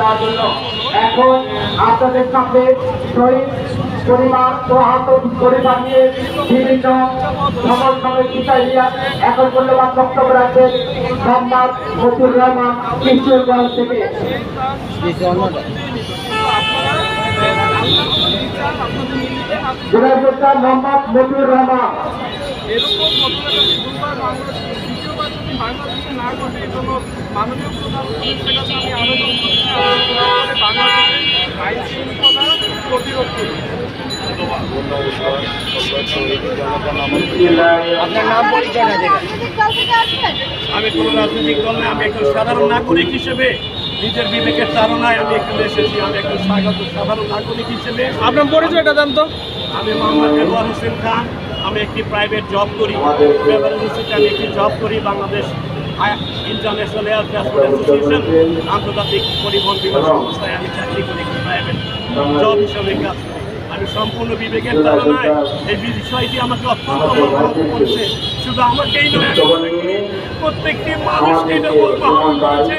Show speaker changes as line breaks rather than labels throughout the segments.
দেওয়ার জন্য। এখন আপনাদের সামনে শহীদ পরিবার ও আহত পরিবার নিয়ে বিভিন্ন সমর্থনের বিষয় নিয়ে এখন মূল্যবান বক্তব্য রাখবেন মোহাম্মদ মতিউর রহমান কিশোরগঞ্জ থেকে। মোহাম্মদ মতিউর রহমান।
না ঘটে জন্য মাননীয় প্রধানমন্ত্রীর কাছে আমি আবেদন করছি আইন শৃঙ্খলা প্রতিরোধ আমি কোনো রাজনৈতিক দল না আমি একজন সাধারণ নাগরিক হিসেবে নিজের বিবেকের তাড়নায় আমি এখানে এসেছি। আমি একজন স্বাগত সাধারণ নাগরিক হিসেবে।
আপনার পরিচয়টা দেন তো।
আমি মোহাম্মদ রেদওয়ান হোসেন খান। আমি একটি প্রাইভেট জব করি। আমি একটি জব করি। Bangladesh international air transport association আন্তর্জাতিক পরিবহন বিমান সংস্থায় আমি চাকরি করি জব হিসাবে কাজ আমি সম্পূর্ণ বিবেকের ধারণায় এই বিষয়টি আমাকে অত্যন্ত মর্মাহত করছে। শুধু আমাকেই নয়, প্রত্যেকটি মানুষকে এটা মর্মাহত করেছে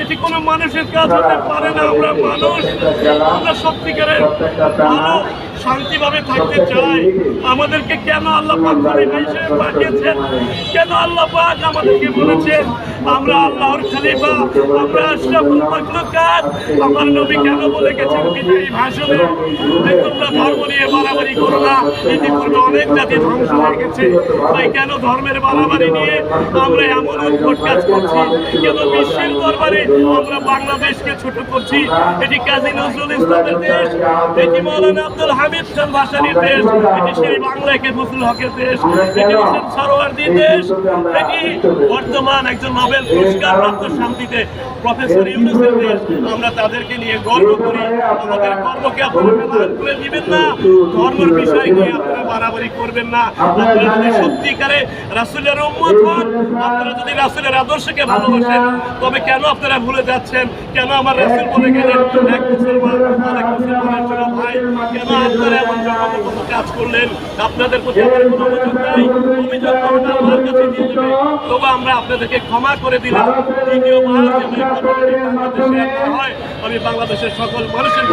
এটি কোনো মানুষের কাজ হতে পারে না, আমরা মানুষ, আমরা সত্যিকারের ভালো শান্তিভাবে থাকতে চাই। আমাদেরকে কেন আল্লাহ পাঠিয়েছেন? কেন আল্লাহ পাক আমাদেরকে বলেছেন, আমরা আল্লাহর খলিফা, আমরা আশরাফুল মাখলুকাত আমার নবী কেন বলে গেছেন বিজয়ী ভাষণে? তোমরা ধর্ম নিয়ে বাড়াবাড়ি করো না। ইতিপূর্বে অনেক জাতি ধ্বংস হয়ে গেছে। তাই কেন ধর্মের বাড়াবাড়ি নিয়ে আমরা এমন উদ্ভট কাজ করছি? কেন বিশ্বের দরবারে আমরা বাংলাদেশকে ছোট করছি? এটি কাজী নজরুল ইসলামের দেশ, এটি মৌলানা আব্দুল হামিদ খান ভাসানির দেশ, এটি সেই ফজলুল হকের দেশ, এটি হোসেন সরোয়ার্দির দেশ, এটি বর্তমান একজন নোবেল পুরস্কার প্রাপ্ত শান্তিতে প্রফেসর ইউনুসের দেশ। আমরা তাদেরকে নিয়ে গর্ব করি। আমাদের গর্বকে আপনারা দিবেন না। ধর্মের বিষয় নিয়ে আপনারা বাড়াবাড়ি করবেন না। আপনারা যদি সত্যিকারে রাসুলের উম্মত হন আপনারা যদি রাসুলের আদর্শকে ভালোবাসেন তবে কেন আপনারা ভুলে যাচ্ছেন? কেন আমার রাসুল বলে গেলেন এক মুসলমান আরেক মুসলমানের ছোট ভাই। কেন আপনারা এমন জঘন্য কাজ করলেন? আপনাদের প্রতি আমার কোনো অভিযোগ নাই। অভিযোগ করবেন কাছে দিয়ে দেবে তবু আমরা আপনাদেরকে ক্ষমা করে দিলাম। দ্বিতীয়বার বাংলাদেশে হয় আমি বাংলাদেশের সকল মানুষের।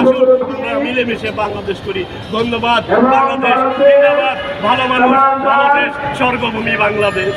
আসুন আমরা মিলেমিশে বাংলাদেশ করি। ধন্যবাদ বাংলাদেশ ভালো মানুষ বাংলাদেশ দেশ স্বর্গভূমি বাংলাদেশ।